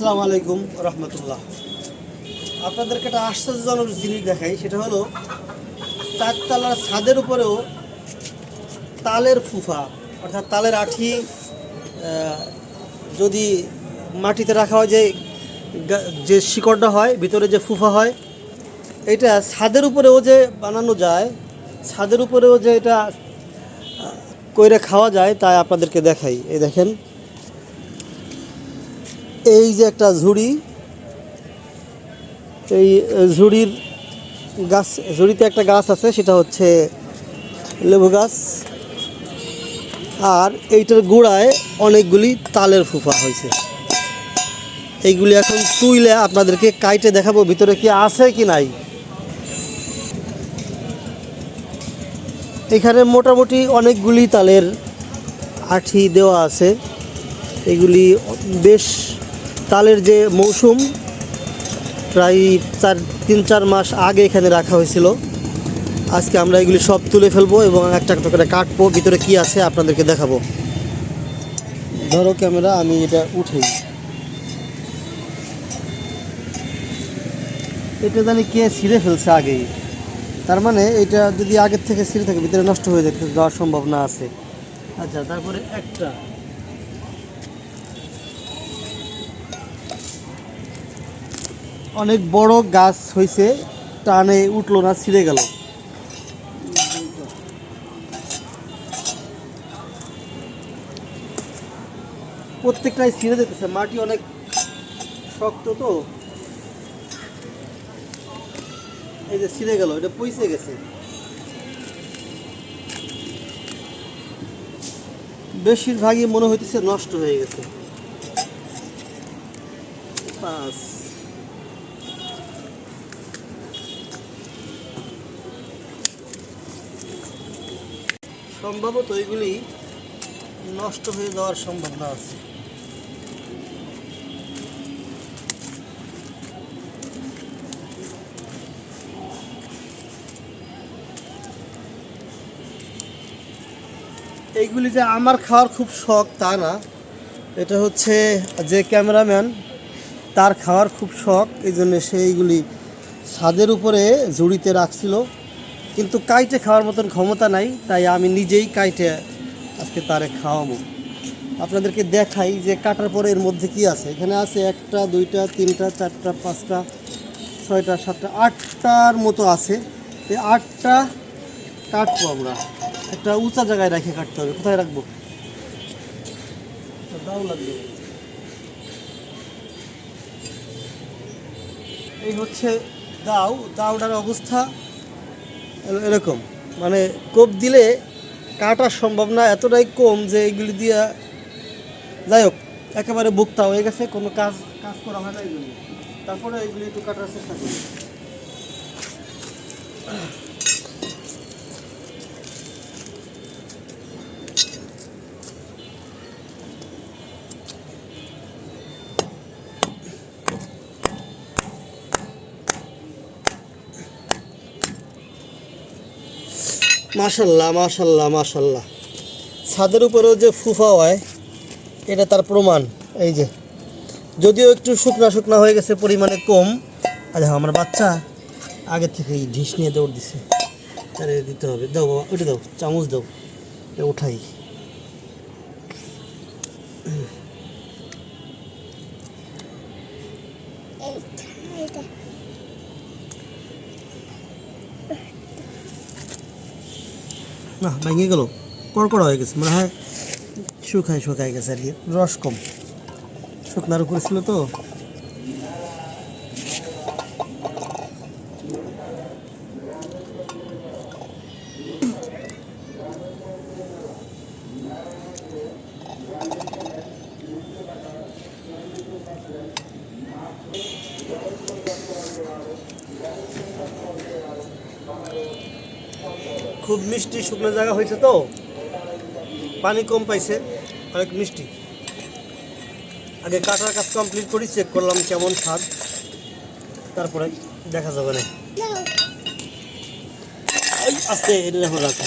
আসসালামু আলাইকুম রহমতুল্লাহ। আপনাদেরকে একটা আশ্চর্যজনক জিনিস দেখাই, সেটা হলো চারতলার ছাদের উপরেও তালের ফুফা, অর্থাৎ তালের আঠি যদি মাটিতে রাখা হয় যে যে শিকড়টা হয়, ভিতরে যে ফুফা হয়, এটা ছাদের উপরেও যে বানানো যায়, ছাদের উপরেও যে এটা কইরে খাওয়া যায়, তাই আপনাদেরকে দেখাই। এই দেখেন এই যে একটা ঝুড়ি, এই ঝুড়ির গাছ, ঝুড়িতে একটা গাছ আছে, সেটা হচ্ছে লেবু গাছ। আর এইটার গোড়ায় অনেকগুলি তালের ফুফা হয়েছে। এইগুলি এখন তুইলে আপনাদেরকে কাইটে দেখাবো, ভিতরে কি আছে কি নাই। এখানে মোটামুটি অনেকগুলি তালের আঠি দেওয়া আছে। এগুলি বেশ তালের যে মৌসুম, প্রায় চার, তিন, চার মাস আগে এখানে রাখা হয়েছিল। আজকে আমরা এগুলি সব তুলে ফেলব এবং একটা একটা করে কাটবো, ভিতরে কি আছে আপনাদেরকে দেখাবো। ধরো ক্যামেরা, আমি এটা উঠেই এটা জানি কে ছিঁড়ে ফেলছে আগেই? তার মানে এটা যদি আগের থেকে ছিঁড়ে থাকে, ভিতরে নষ্ট হয়ে যেতে যাওয়ার সম্ভাবনা আছে। আচ্ছা তারপরে একটা। অনেক বড় গাছ হয়েছে টানে উঠল না, ছিঁড়ে গেল। প্রত্যেকটাই ছিঁড়ে যেতেছে, মাটি অনেক শক্ত তো। এই যে ছিঁড়ে গেল, এটা পইসে গেছে। বেশিরভাগই মনে হইতেছে নষ্ট হয়ে গেছে। পাঁচ সম্ভবত এগুলি নষ্ট হয়ে যাওয়ার সম্ভাবনা আছে। এইগুলি যে আমার খাওয়ার খুব শখ তা না। এটা হচ্ছে যে ক্যামেরাম্যান, তার খাওয়ার খুব শখ এই জন্য সে এইগুলি ছাদের উপরে ঝুড়িতে রাখছিল। কিন্তু কাইটে খাওয়ার মতন ক্ষমতা নাই, তাই আমি নিজেই কাইটে আজকে তারে খাওয়াবো। আপনাদেরকে দেখাই যে কাটার পরে এর মধ্যে কি আছে। এখানে আছে একটা, দুইটা, তিনটা, চারটা, পাঁচটা, ছয়টা, সাতটা, আটটার মতো আছে। এই আটটা কাটবো আমরা। একটা উঁচা জায়গায় রেখে কাটতে হবে। কোথায় রাখব? দাও লাগবে। এই হচ্ছে দাও। দাওটার অবস্থা এরকম। মানে কোপ দিলে কাটা সম্ভব না, এতটাই কম যে এগুলি দিয়া যাই হোক, একেবারে বুকতা হয়ে গেছে, কোনো কাজ কাজ করা হয় না এগুলি। তারপরে এগুলি একটু কাটার চেষ্টা করি। মাশাল্লাহ মাশাল্লাহ মাশাল্লাহ। ছাদের উপরেও যে ফুফা হয়, এটা তার প্রমাণ। এই যে, যদিও একটু শুকনা শুকনা হয়ে গেছে, পরিমাণে কম। আরে আমার বাচ্চা আগে থেকেই ঢিস নিয়ে দৌড় দিছে। তারে দিতে হবে। দাও বাবা ওইটা দাও, চামচ দাও। এটা উঠাই। না, ভেঙে গেল। কড়কড়া হয়ে গেছে। মনে হয় শুকায় শুকায় গেছে আর কি। রস কম। শুকনার উপরে ছিল তো। খুব মিষ্টি শুকনো জায়গা হয়েছে তো। পানি কম পাইছে, অনেক মিষ্টি। আগে কাটার কাজ কমপ্লিট করি চেক করলাম কেমন স্বাদ। তারপরে দেখা যাবে না। আস্তে, এটা রাখো।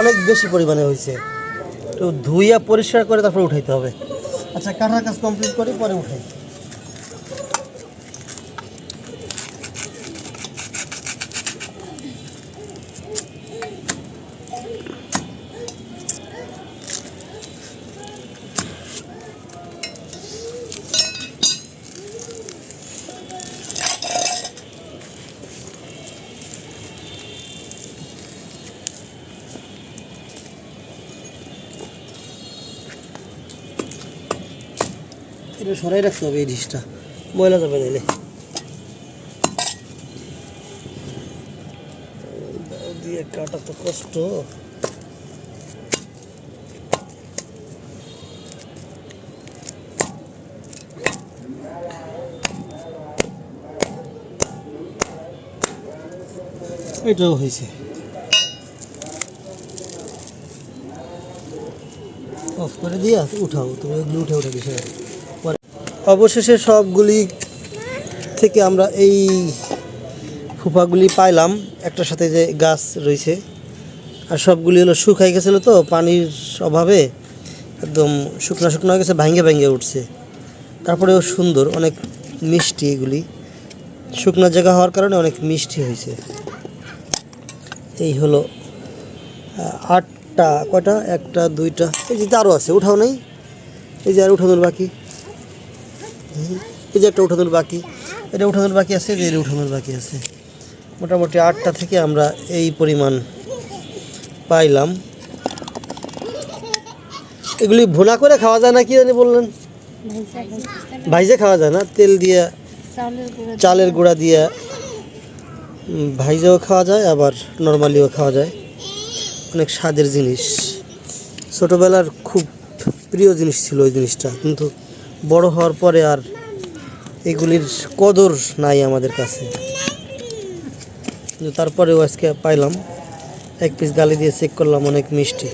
অনেক বেশি পরিমাণে হয়েছে। তো ধুইয়া পরিষ্কার করে তারপরে উঠাইতে হবে। আচ্ছা কাটার কাজ কমপ্লিট করে, পরে উঠাই। এটা সরাই রাখতে হবে এই ডিশটা। ময়লা যাবে দাও দিয়ে কাটা তো কষ্ট। এটাও হয়েছে। অফ করে দিয়া উঠাও, তুমি এগুলো উঠে উঠে পরে অবশেষে সবগুলি থেকে আমরা এই ফুফাগুলি পাইলাম। একটার সাথে যে গাছ রয়েছে। আর সবগুলি হলো শুকাই গেছিল তো, পানির অভাবে একদম শুকনো শুকনো হয়ে গেছে ভাঙ্গে ভাঙ্গে উঠছে। তারপরেও সুন্দর, অনেক মিষ্টি এগুলি। শুকনো জায়গা হওয়ার কারণে অনেক মিষ্টি হয়েছে। এই হলো আটটা, কয়টা? একটা, দুইটা, এই যে আরও আছে, উঠাও নেই। এই যে আর উঠানোর বাকি। এই যে একটা উঠানোর বাকি, এটা উঠানোর বাকি আছে, যে এটা উঠানোর বাকি আছে। মোটামুটি আটটা থেকে আমরা এই পরিমাণ পাইলাম। এগুলি ভুনা করে খাওয়া যায় না কি জানি বললেন? ভাইজে খাওয়া যায় না, তেল দিয়ে, চালের গুঁড়া দিয়ে ভাইজেও খাওয়া যায়, আবার নর্মালিও খাওয়া যায়। অনেক স্বাদের জিনিস। ছোটোবেলার খুব প্রিয় জিনিস ছিল ওই জিনিসটা, কিন্তু বড় হওয়ার পরে আর এগুলির কদর নাই আমাদের কাছে। তারপরেও আজকে পাইলাম। এক পিস গালি দিয়ে চেক করলাম, অনেক মিষ্টি।